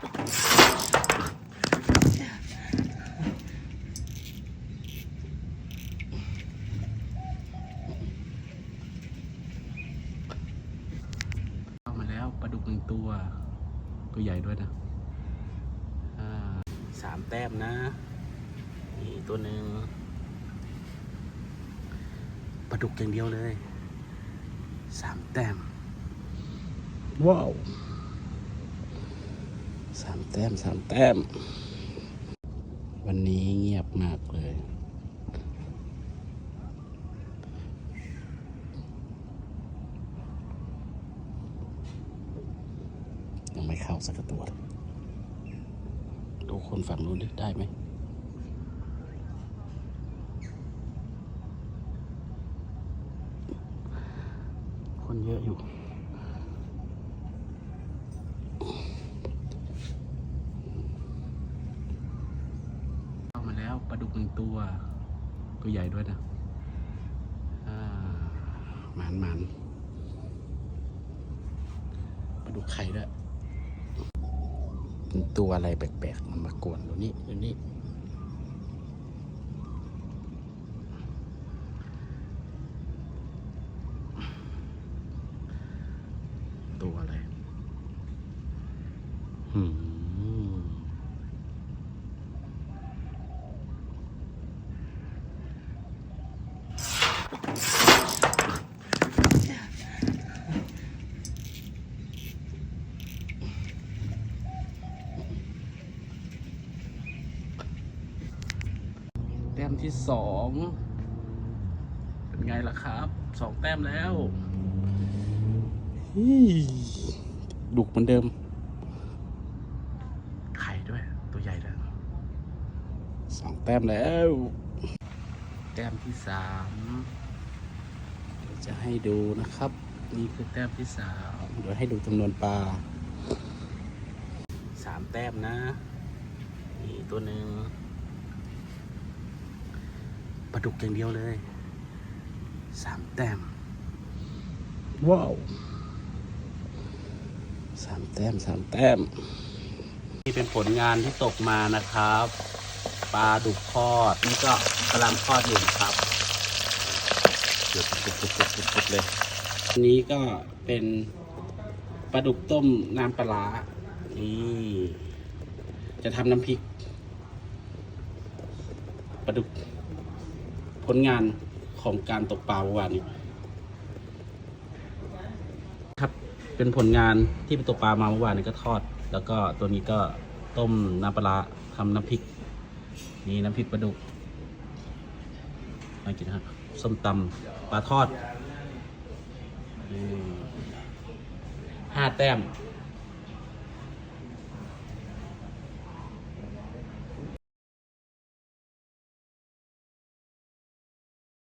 ปลาดุกหนึ่งตัว ตัใหญ่ด้วยนะสามแต้มนะนี่ตัวหนึ่งปลาดุกอย่างเดียวเลยสามแต้ม ว้าว สามแต้มสามแต้ม วันนี้เงียบมากเลย ยังไม่เข้าสักตัวเลยดูคนฝั่งนู้นได้ไหมคนเยอะอยู่ เข้ามาแล้ว ปลาดุกหนึ่งตัว ตัวใหญ่ด้วยนะหมานหมานปลาดุกไข่ด้วยตัวอะไรแปลกๆ มันมากวนดูนี่ดูนี่ตัวอะไรหืม แต้มที่สองเป็นไงล่ะครับ สองแต้มแล้วฮี่ดุกเหมือนเดิม ไข่ด้วย ตัวใหญ่ด้วยสองแต้มแล้วแต้มที่สามเดี๋ยวจะให้ดูนะครับ นี่คือแต้มที่สามเดี๋ยวให้ดูจำนวนปลาสามแต้มนะนี่ตัวหนึ่งปลาดุกอย่างเดียวเลยสามแต้ม ว้าวสามแต้มสามแต้ม นี่เป็นผลงานที่ตกมานะครับ ปลาดุกทอดนี่ก็กำลังทอดอยู่ครับจุดจุดจุดจุดจุดจุดเลยอันนี้ก็เป็นปลาดุกต้มน้ำปลาร้านี่จะทำน้ำพริกปลาดุกผลงานของการตกปลาเมื่อวานนี้ครับเป็นผลงานที่ไปตกปลามาเมื่อวานนี้ก็ทอด แล้วก็ตัวนี้ก็ต้มน้ำปลาร้าทำน้ำพริก นี่น้ำพริกปลาดุกมากินนะครับส้มตำปลาทอดห้าแต้ม